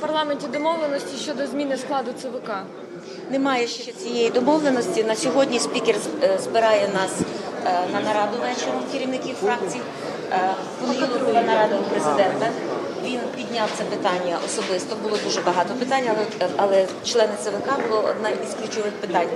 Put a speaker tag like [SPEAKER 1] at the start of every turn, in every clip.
[SPEAKER 1] парламенті домовленості щодо зміни складу ЦВК?
[SPEAKER 2] Немає ще цієї домовленості. На сьогодні спікер е, збирає нас е, на нараду вечором керівників фракцій. Е, понеділок була нарада у президента. Він підняв це питання особисто. Було дуже багато питань, але, але члени ЦВК було одне із ключових питань.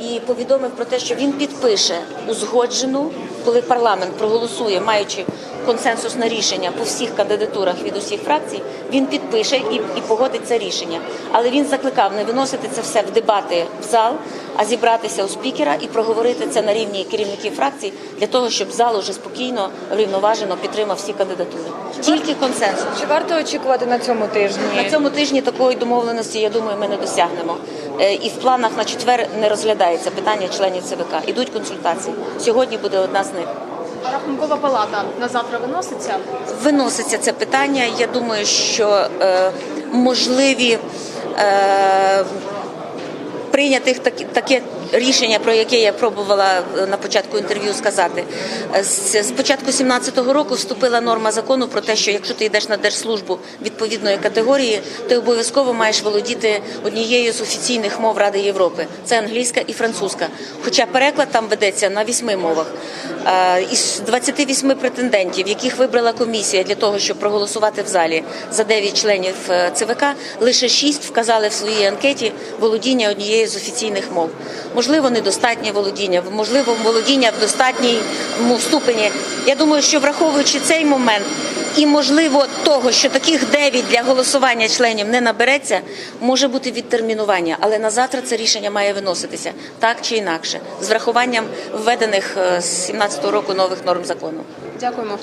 [SPEAKER 2] І повідомив про те, що він підпише узгоджену, коли парламент проголосує, маючи консенсусне рішення по всіх кандидатурах від усіх фракцій, він підпише і, і погодить це рішення. Але він закликав не виносити це все в дебати в зал, а зібратися у спікера і проговорити це на рівні керівників фракцій для того, щоб зал уже спокійно, врівноважено підтримав всі кандидатури. Тільки консенсус.
[SPEAKER 1] Чи варто очікувати на цьому тижні?
[SPEAKER 2] На цьому тижні такої домовленості, я думаю, ми не досягнемо. Е, І в планах на четвер не розглядається питання членів ЦВК. Ідуть консультації. Сьогодні буде одна з них.
[SPEAKER 3] Рахункова палата на завтра виноситься.
[SPEAKER 2] Виноситься це питання. Я думаю, що е, можливі е, прийнятих такі, таке рішення, про яке я пробувала е, на початку інтерв'ю сказати. Е, З, початку 17-го року вступила норма закону про те, що якщо ти йдеш на держслужбу відповідної категорії, ти обов'язково маєш володіти однією з офіційних мов Ради Європи. Це англійська і французька. Хоча переклад там ведеться на вісьми мовах. Е, Із 28 претендентів, яких вибрала комісія для того, щоб проголосувати в залі за 9 членів ЦВК, лише 6 вказали в своїй анкеті володіння однією з офіційних мов. Можливо, недостатнє володіння, можливо, володіння в достатньому ступені. Я думаю, що враховуючи цей момент і можливо того, що таких 9 для голосування членів не набереться, може бути відтермінування. Але на завтра це рішення має виноситися так чи інакше, з врахуванням введених е, з 17-го року нових норм закону.
[SPEAKER 3] Дякуємо.